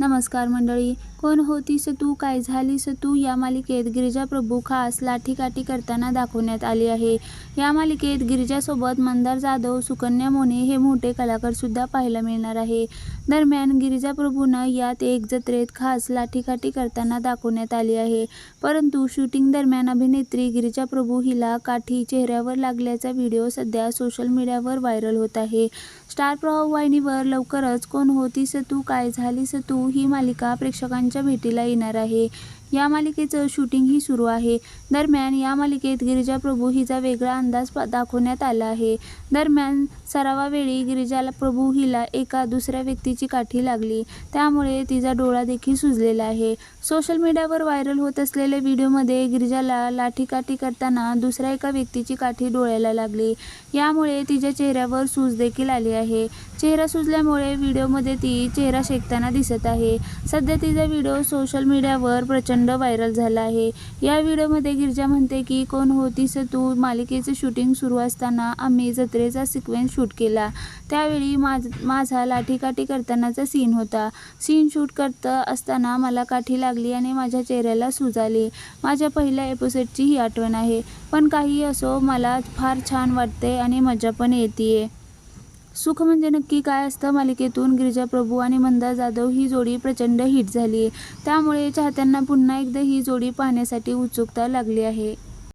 नमस्कार मंडळी कोण होतीस तू? काय झालीस तू? या मालिकेत गिरिजा प्रभू खास लाठीकाठी करताना दाखवण्यात आली आहे. या मालिकेत गिरिजासोबत मंदार जाधव सुकन्या मोने हे मोठे कलाकारसुद्धा पाहायला मिळणार आहे. दरम्यान गिरिजा प्रभूनं यात एक जत्रेत खास लाठीकाठी करताना दाखवण्यात आली आहे. परंतु शूटिंग दरम्यान अभिनेत्री गिरिजा प्रभू हिला काठी चेहऱ्यावर लागल्याचा व्हिडिओ सध्या सोशल मीडियावर व्हायरल होत आहे. स्टार प्रभाव वाहिनीवर लवकरच कोण होतीस तू? काय झालीस तू? ही मालिका प्रेक्षकांच्या भेटीला येणार आहे. या मालिकेचं शूटिंगही सुरू आहे. दरम्यान या मालिकेत गिरिजा प्रभू हिचा वेगळा अंदाज दाखवण्यात आला आहे. दरम्यान सरावावेळी गिरिजाला प्रभू हिला एका दुसऱ्या व्यक्तीची काठी लागली. त्यामुळे तिचा डोळा देखील सुजलेला आहे. सोशल मीडियावर व्हायरल होत असलेल्या व्हिडिओमध्ये गिरिजाला लाठीकाठी करताना दुसऱ्या एका व्यक्तीची काठी डोळ्याला लागली. यामुळे तिच्या चेहऱ्यावर सूज देखील आली आहे. चेहरा सुजल्यामुळे व्हिडिओमध्ये ती चेहरा शेकताना दिसत आहे. सध्या तिचा व्हिडिओ सोशल मीडियावर प्रचंड व्हायरल झाला आहे. या व्हिडिओमध्ये गिरजा म्हणते की कोण होतीस तू? मालिकेचं शूटिंग सुरू असताना आम्ही जत्रेचा सिक्वेन्स शूट केला. त्यावेळी माझ माझा लाठीकाठी करतानाचा सीन होता. सीन शूट करत असताना मला काठी लागली आणि माझ्या चेहऱ्याला सूज आली. माझ्या पहिल्या एपिसोडची ही आठवण आहे. पण काही असो मला फार छान वाटते आणि मजा पण येते सुख म्हणजे नक्की काय असतं? मालिकेतून गिरिजा प्रभू आणि मंदा जाधव ही जोडी प्रचंड हिट झाली त्यामुळे चाहत्यांना पुन्हा एकदा ही जोडी पाहण्यासाठी उत्सुकता लागली आहे.